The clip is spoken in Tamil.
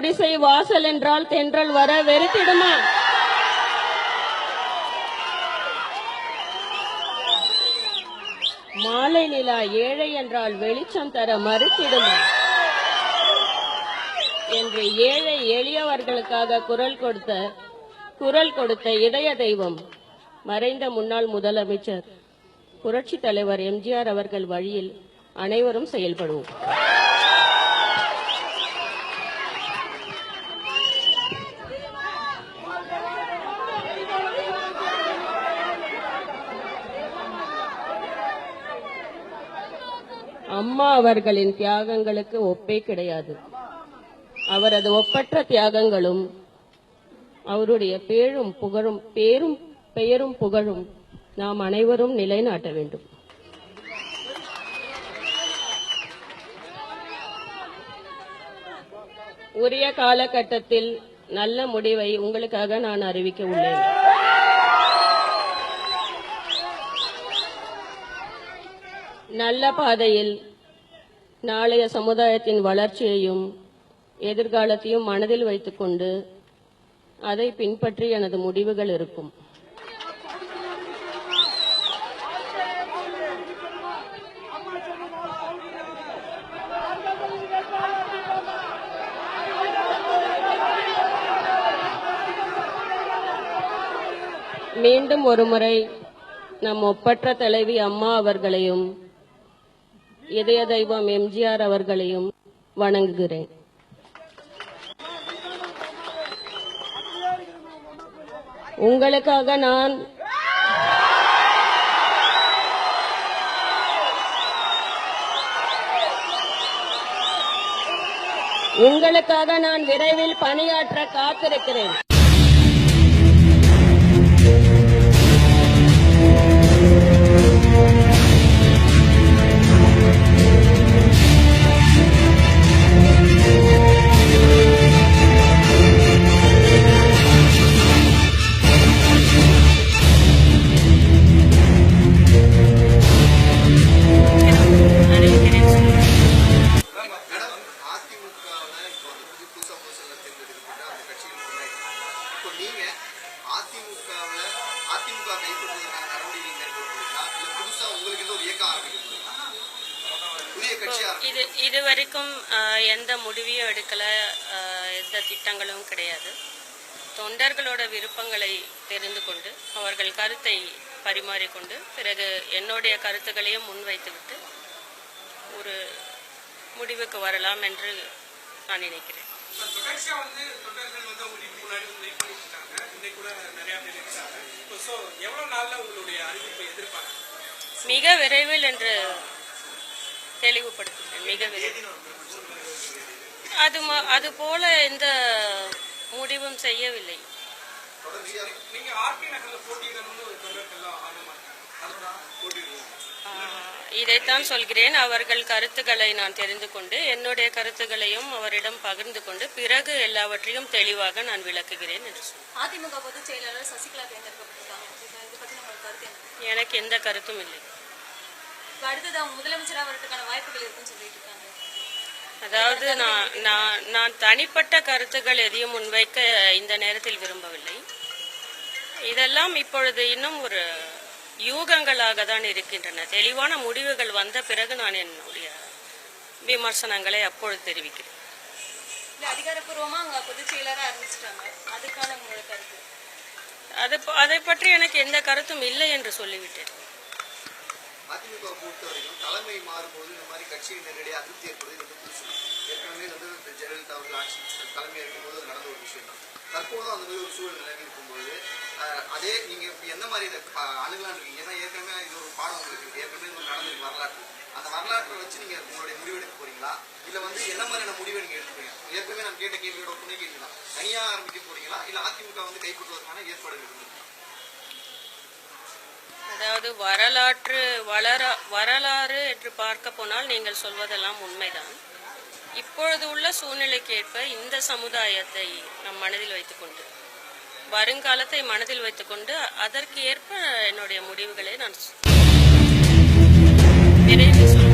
ஊஞ்சல் என்றால் தென்றல் வர வெறுத்திடுமா? மாலை நிலா ஏழை என்றால் வெளிச்சம் தர மறுத்திடுமா? என்று ஏழை எளியவர்களுக்காக குரல் கொடுத்த குரல் கொடுத்த இதய தெய்வம் மறைந்த முன்னாள் முதலமைச்சர் புரட்சி தலைவர் எம்ஜிஆர் அவர்கள் வழியில் அனைவரும் செயல்படுவோம். அம்மா அவர்களின் தியாகங்களுக்கு ஒப்பே கிடையாது. அவரது ஒப்பற்ற தியாகங்களும் அவருடைய பேரும் புகழும் பேரும் பெயரும் புகழும் நாம் அனைவரும் நிலைநாட்ட வேண்டும். உரிய காலகட்டத்தில் நல்ல முடிவை உங்களுக்காக நான் அறிவிக்க உள்ளேன். நல்ல பாதையில் நாளைய சமுதாயத்தின் வளர்ச்சியையும் எதிர்காலத்தையும் மனதில் வைத்துக்கொண்டு அதை பின்பற்றி எனது முடிவுகள் இருக்கும். மீண்டும் ஒருமுறை நம் ஒப்பற்ற தலைவி அம்மா அவர்களையும் இதய தெய்வம் எம்ஜிஆர் அவர்களையும் வணங்குகிறேன். உங்களுக்காக நான் உங்களுக்காக நான் விரைவில் பணியாற்ற காத்திருக்கிறேன். நீங்க அதிமுகவில் அதிமுக கைப்பற்றுவதற்கான மேற்கொள்றீங்களா? இல்ல புதுசா உங்களுக்கு ஏதோ ஒரு இயக்கம் ஆரம்பிக்கிறீங்களா புதிய இது இது வரைக்கும் எந்த முடிவையும் எடுக்கல எந்த திட்டங்களும் கிடையாது. தொண்டர்களோட விருப்பங்களை தெரிந்து கொண்டு அவர்கள் கருத்தை பரிமாறிக்கொண்டு பிறகு என்னுடைய கருத்துக்களையும் முன்வைத்துவிட்டு ஒரு முடிவுக்கு வரலாம் என்று நான் நினைக்கிறேன். மிக விரைவில் என்று தெளிவுபடுத்துகிறேன். மிக விரைவில். அது அது போல எந்த முடிவும் செய்யவில்லை. நீங்க ஆர்பி நகர்ல போட்டியிடணும்னு ஒரு ஆர்வமா இருக்காங்க. ஆஹ், இதைத்தான் சொல்கிறேன். அவர்கள் கருத்துக்களை நான் தெரிந்து கொண்டு என்னுடைய கருத்துக்களையும் அவரிடம் பகிர்ந்து கொண்டு பிறகு எல்லாவற்றையும் தெளிவாக நான் விளக்குகிறேன் என்று சொன்னேன் அதிமுக பொதுச் செயலாளர் சசிகலா தேர்ந்தெடுக்கப்பட்டிருக்காங்க. எனக்கு எந்த கருத்தும் இல்லை. இப்ப அடுத்தது அவங்க முதலமைச்சராக வரதுக்கான வாய்ப்புகள் இருக்குன்னு சொல்லிட்டு இருக்காங்க. அதாவது நான் நான் நான் தனிப்பட்ட கருத்துக்கள் எதையும் முன்வைக்க இந்த நேரத்தில் விரும்பவில்லை. இதெல்லாம் இப்பொழுது இன்னும் ஒரு யூகங்களாக தான் இருக்கின்றன. தெளிவான முடிவுகள் வந்த பிறகு நான் என்னுடைய விமர்சனங்களை அப்பொழுது தெரிவிக்கிறேன். இல்ல அதிகாரப்பூர்வமா அங்க பொதுச் அறிவிச்சிட்டாங்க. அதுக்கான உங்களோட கருத்து? அது அதை பற்றி எனக்கு எந்த கருத்தும் இல்லை என்று சொல்லிவிட்டேன். அதிமுக பொறுத்த வரைக்கும் தலைமை மாறும்போது இந்த மாதிரி கட்சியை நேரடியாக அதிருப்தி புதுசு ஏற்கனவே வந்து ஜெயலலிதா அவர்கள் ஆட்சி தலைமை இருக்கும்போது அது நடந்த ஒரு விஷயம் தான் தற்போதும் அந்த மாதிரி ஒரு சூழல் நிலவி இருக்கும்போது அதே நீங்க இப்போ எந்த மாதிரி இதை அணுகலான்னு இருக்கீங்க? ஏன்னா ஏற்கனவே இது ஒரு பாடம் உங்களுக்கு இருக்கு. ஏற்கனவே இது ஒரு வரலாற்று. அந்த வரலாற்றை வச்சு நீங்க உங்களுடைய முடிவு எடுக்க போறீங்களா? இல்லை வந்து என்ன மாதிரியான முடிவை நீங்க எடுப்பீங்க ஏற்கனவே நான் கேட்ட கேள்வியோட துணை கேள்வி தான் ஆரம்பிக்க போறீங்களா? இல்ல அதிமுக வந்து கைப்பற்றுவதற்கான ஏற்பாடு இருக்குங்களா? அதாவது வரலாற்று வளர வரலாறு என்று பார்க்க போனால் நீங்கள் சொல்வதெல்லாம் உண்மைதான். இப்பொழுது உள்ள சூழ்நிலைக்கு ஏற்ப இந்த சமுதாயத்தை நம் மனதில் வைத்துக்கொண்டு வருங்காலத்தை மனதில் வைத்துக்கொண்டு அதற்கு ஏற்ப என்னுடைய முடிவுகளை நான் விரைவில்